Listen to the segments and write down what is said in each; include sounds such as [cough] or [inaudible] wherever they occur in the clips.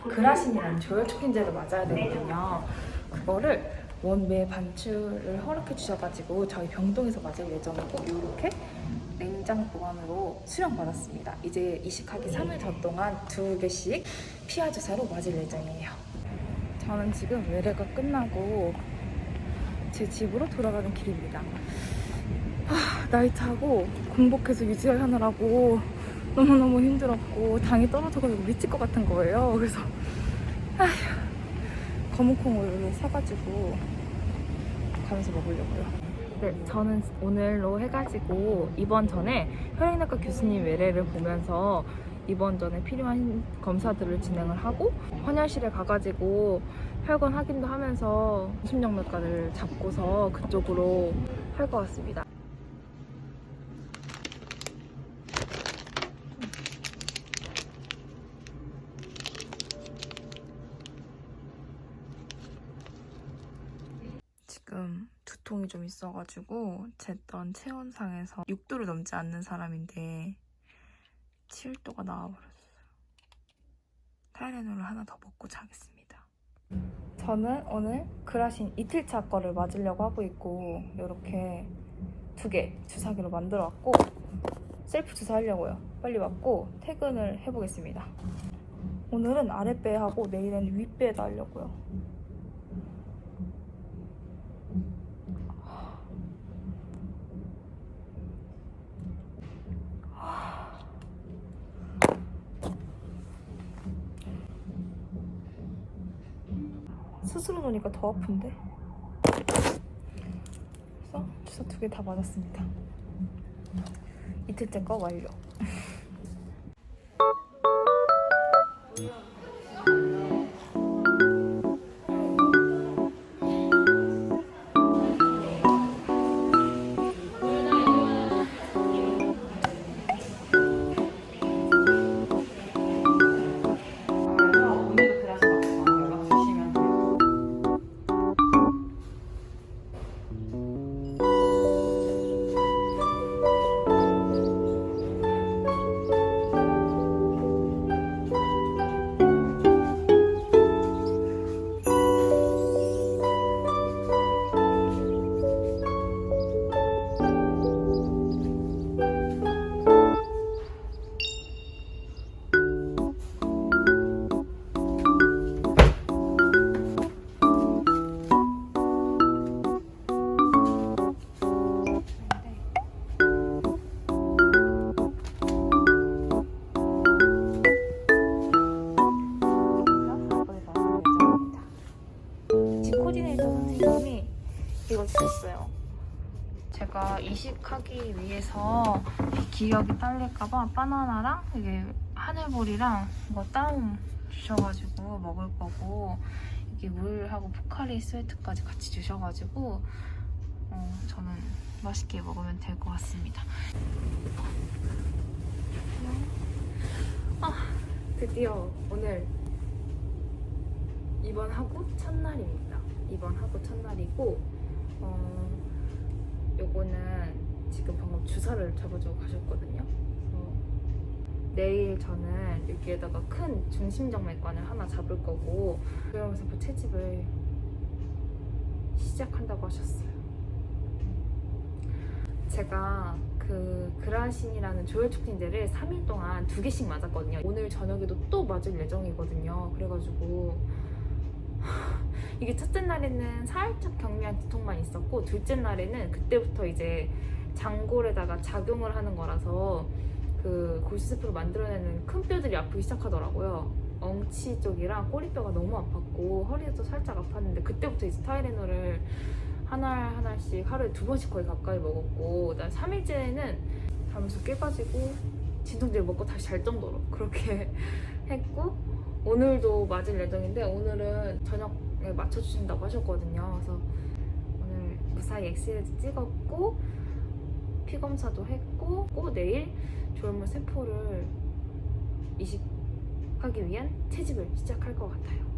저는 3일 동안 그라신이라는 조혈 촉진제를 맞아야 되거든요. 그거를 원매 반출을 허락해 주셔가지고 저희 병동에서 맞을 예정이고 이렇게 냉장 보관으로 수령 받았습니다. 이제 이식하기 3일 전 동안 두 개씩 피하 주사로 맞을 예정이에요. 저는 지금 외래가 끝나고 제 집으로 돌아가는 길입니다. 하, 나이트하고 공복해서 유지하느라고 너무너무 힘들었고 당이 떨어져가지고 미칠 것 같은 거예요. 그래서 아휴 검은콩 우유를 사가지고 가면서 먹으려고요. 네, 저는 오늘로 해가지고 이번 전에 혈액내과 교수님 외래를 보면서 이번 전에 필요한 검사들을 진행을 하고 헌혈실에 가가지고 혈관 확인도 하면서 심정맥과를 잡고서 그쪽으로 할 것 같습니다. 지금 두통이 좀 있어가지고 쟀던 체온상에서 6도를 넘지 않는 사람인데 7도가 나와버렸어요. 타이레놀을 하나 더 먹고 자겠습니다. 저는 오늘 그라신 이틀차 거를 맞으려고 하고 있고 이렇게 두 개 주사기로 만들어 왔고 셀프 주사하려고요. 빨리 맞고 퇴근을 해보겠습니다. 오늘은 아랫배 하고 내일은 윗배에다 하려고요. 스스로 놓으니까 더 아픈데? 그래서 주사 두 개 다 맞았습니다. 이틀째 거 완료. 하기 위해서 기억이 딸릴까봐 바나나랑 이게 하늘보리랑 이거 다운 주셔가지고 먹을 거고 이게 물하고 포카리 스웨트까지 같이 주셔가지고 어, 저는 맛있게 먹으면 될 것 같습니다. 아 드디어 오늘 입원하고 첫날입니다. 입원하고 첫날이고 어 요거는 지금 방금 주사를 잡아주고 가셨거든요. 내일 저는 여기에다가 큰 중심정맥관을 하나 잡을 거고 그러면서 그 채집을 시작한다고 하셨어요. 제가 그 그라신이라는 조혈 촉진제를 3일 동안 두 개씩 맞았거든요. 오늘 저녁에도 또 맞을 예정이거든요. 그래가지고 [laughs] 이게 첫째 날에는 살짝 경미한 두통만 있었고 둘째 날에는 그때부터 이제 장골에다가 작용을 하는 거라서 그 골수세포를 만들어내는 큰 뼈들이 아프기 시작하더라고요. 엉치 쪽이랑 꼬리뼈가 너무 아팠고 허리도 살짝 아팠는데 그때부터 이제 타이레놀을 하나 하나씩 하루에 두 번씩 거의 가까이 먹었고 난 3일째는 잠에서 깨가지고 진통제를 먹고 다시 잘 정도로 그렇게 [laughs] 했고 오늘도 맞을 예정인데 오늘은 저녁에 맞춰주신다고 하셨거든요. 그래서 오늘 무사히 엑스레이도 찍었고 피 검사도 했고 꼭 내일 조혈물 세포를 이식하기 위한 채집을 시작할 것 같아요.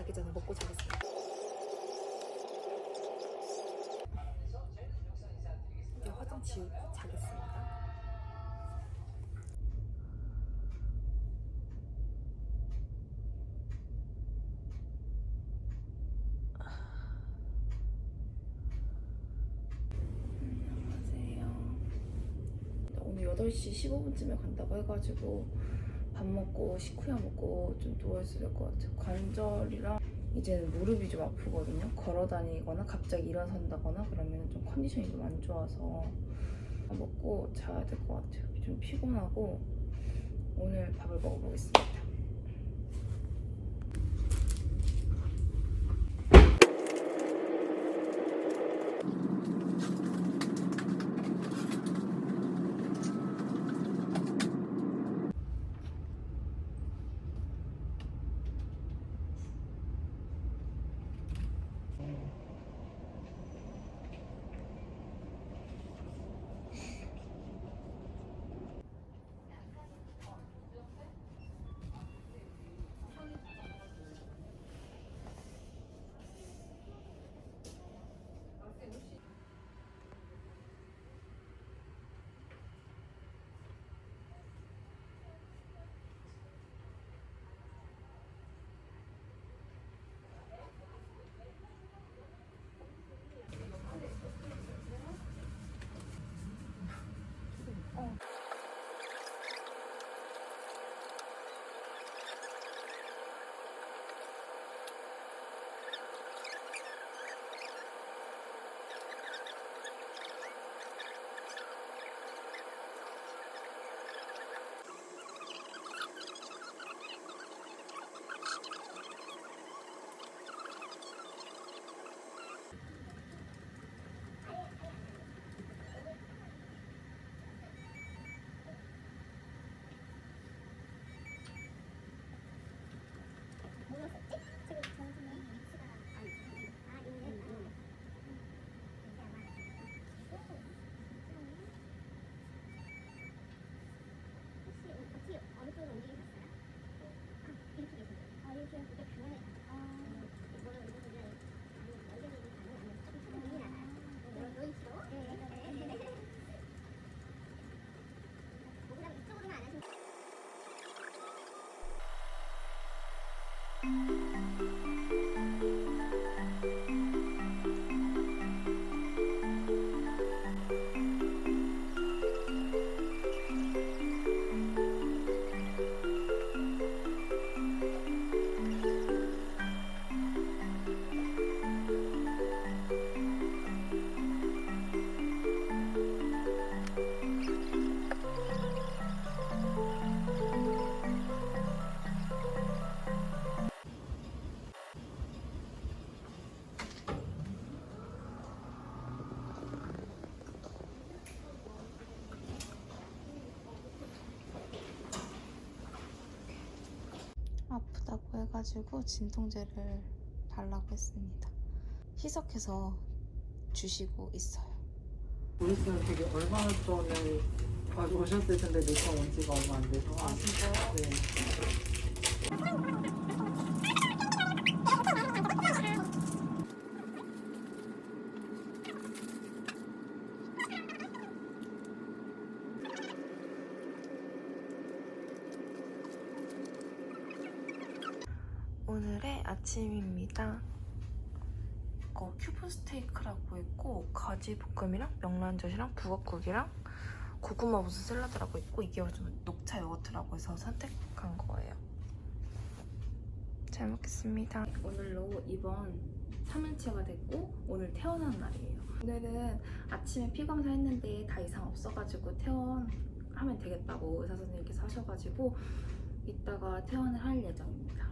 자기 전에 먹고 자겠습니다. 이제 화장 지우고 자겠습니다. 안녕하세요. 오늘 8시 15분쯤에 간다고 해가지고 밥 먹고 식후야 먹고 좀 누워있어야 될 것 같아요. 관절이랑 이제는 무릎이 좀 아프거든요. 걸어 다니거나 갑자기 일어선다거나 그러면 좀 컨디션이 좀 안 좋아서 먹고 자야 될 것 같아요. 좀 피곤하고 오늘 밥을 먹어보겠습니다. 해가지고 진통제를 달라고 했습니다. 희석해서 주시고 있어요. 보리스는 되게 얼마 전에 가져오셨을 텐데 내가 온 지가 얼마 안 돼서. 아, 진짜요? 네. 오늘의 아침입니다. 이거 큐브 스테이크라고 있고 가지 볶음이랑 명란젓이랑 북엇국이랑 고구마 무슨 샐러드라고 있고 이게 요즘 녹차 요거트라고 해서 선택한 거예요. 잘 먹겠습니다. 오늘로 이번 3일째가 됐고 오늘 퇴원한 날이에요. 오늘은 아침에 피 검사 했는데 다 이상 없어가지고 퇴원하면 되겠다고 의사 선생님께서 하셔가지고 이따가 퇴원을 할 예정입니다.